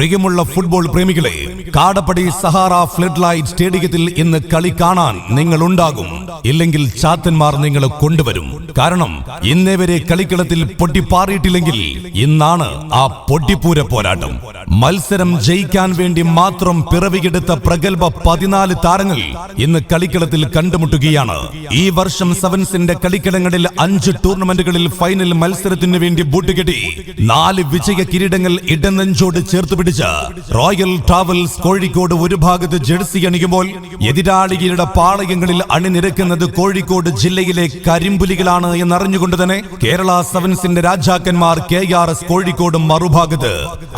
പ്രിയമുള്ള ഫുട്ബോൾ പ്രേമികളെ Kadappadi Sahara flood light സ്റ്റേഡിയത്തിൽ ഇന്ന് കളി കാണാൻ നിങ്ങൾ ഉണ്ടാകും ഇല്ലെങ്കിൽ ചാത്തന്മാർ നിങ്ങളെ കൊണ്ടുവരും. കാരണം ഇന്നേ വരെ കളിക്കളത്തിൽ പൊട്ടിപ്പാറിയിട്ടില്ലെങ്കിൽ ഇന്നാണ് ആ പൊട്ടിപ്പൂര പോരാട്ടം. മത്സരം ജയിക്കാൻ വേണ്ടി മാത്രം പിറവിയെടുത്ത പ്രഗത്ഭ പതിനാല് താരങ്ങൾ ഇന്ന് കളിക്കളത്തിൽ കണ്ടുമുട്ടുകയാണ്. ഈ വർഷം സെവൻസിന്റെ കളിക്കളങ്ങളിൽ അഞ്ച് ടൂർണമെന്റുകളിൽ ഫൈനൽ മത്സരത്തിനു വേണ്ടി ബൂട്ടുകെട്ടി നാല് വിജയ കിരീടങ്ങൾ ഇടനെഞ്ചോട് ചേർത്ത് പിടിച്ച റോയൽ ട്രാവൽസ് കോഴിക്കോട് ഒരു ഭാഗത്ത് ജേഴ്സി അണിയുമ്പോൾ എതിരാളികളുടെ പാളയങ്ങളിൽ അണിനിരക്കുന്നത് കോഴിക്കോട് ജില്ലയിലെ കരിമ്പുലികളാണ് എന്നറിഞ്ഞുകൊണ്ട് തന്നെ കേരള സെവൻസിന്റെ രാജാക്കന്മാർ കെ ആർ എസ് കോഴിക്കോട് മറുഭാഗത്ത്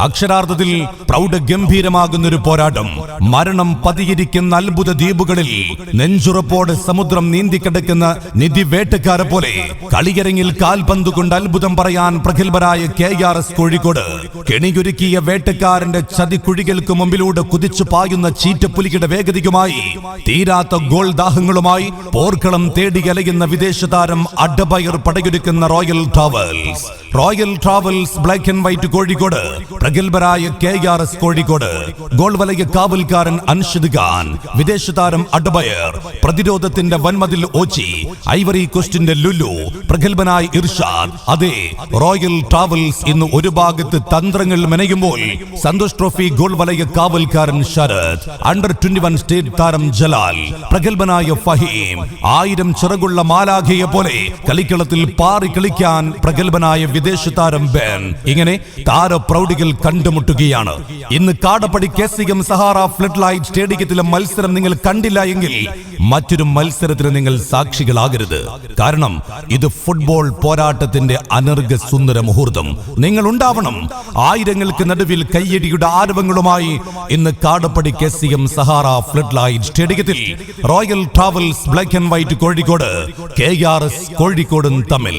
അക്ഷരാർത്ഥത്തിൽ പ്രൗഢ ഗംഭീരമാകുന്ന ഒരു പോരാട്ടം. മരണം പതിയിരിക്കുന്ന അത്ഭുത ദ്വീപുകളിൽ നെഞ്ചുറപ്പോടെ സമുദ്രം നീന്തിക്കിടക്കുന്ന നിധി വേട്ടക്കാരെ പോലെ കളിയരങ്ങിൽ കാൽപന്തുകൊണ്ട് അത്ഭുതം പറയാൻ പ്രഗത്ഭരായ കെ ആർ എസ് കോഴിക്കോട് കെണിയൊരുക്കിയ വേട്ടക്കാരന്റെ ചതിക്കുഴികൾക്ക് മുമ്പിലൂടെ കുതിച്ചു പായുന്ന ചീറ്റപ്പുലിയുടെ വേഗതയുമായി തീരാത്ത ഗോൾ ദാഹങ്ങളുമായി പോർക്കളം തേടി അലയുന്ന വിദേശ താരം അഡബയർ പടയൊരുക്കുന്ന royal travels. Royal travels black and white Kozhikode പ്രഗത്ഭരായ K R S Kozhikode goal വലയ കാവൽക്കാരൻ അൻഷദ് ഖാൻ വിദേശ താരം അഡബയർ പ്രതിരോധത്തിന്റെ വൻമതിൽ ഓച്ചി ഐവറി കോസ്റ്റിന്റെ ലുലു പ്രഗത്ഭനായ ഇർഷാദ്. അതെ റോയൽ ട്രാവൽസ് ഇന്ന് ഒരു ഭാഗത്ത് തന്ത്രങ്ങൾ മെനയുമ്പോൾ സന്തോഷ് ട്രോഫി ഗോൾ വലയ കാവൽക്കാരൻ Sarath. Under twenty one state താരം ജലാൽ. പ്രഗത്ഭനായ ഫഹീം. ആയിരം ചിറകുള്ള മാലാഖയെ പോലെ കളിക്കളത്തിൽ പാറി കളിക്കാൻ പ്രഗത്ഭനായ വിദേശ താരം ബെൻ. ഇങ്ങനെ താര താരപ്രൗഢികൾ കണ്ടുമുട്ടുകയാണ്. ഇന്ന് Kadappadi K C M Sahara floodlight സ്റ്റേഡിയത്തിലെ മത്സരം നിങ്ങൾ കണ്ടില്ല എങ്കിൽ മറ്റൊരു മത്സരത്തിന് നിങ്ങൾ സാക്ഷികളാകരുത്. കാരണം ഇത് ഫുട്ബോൾ പോരാട്ടത്തിന്റെ അനർഘ സുന്ദര മുഹൂർത്തം. നിങ്ങൾ ഉണ്ടാവണം. ആയിരങ്ങൾക്ക് നടുവിൽ കയ്യടിയുടെ ആരവങ്ങളുമായി ഇന്ന് Kadappadi K C M Sahara floodlight സ്റ്റേഡിയത്തിൽ royal travels black and white Kozhikode K R S കോഴിക്കോടും തമ്മിൽ.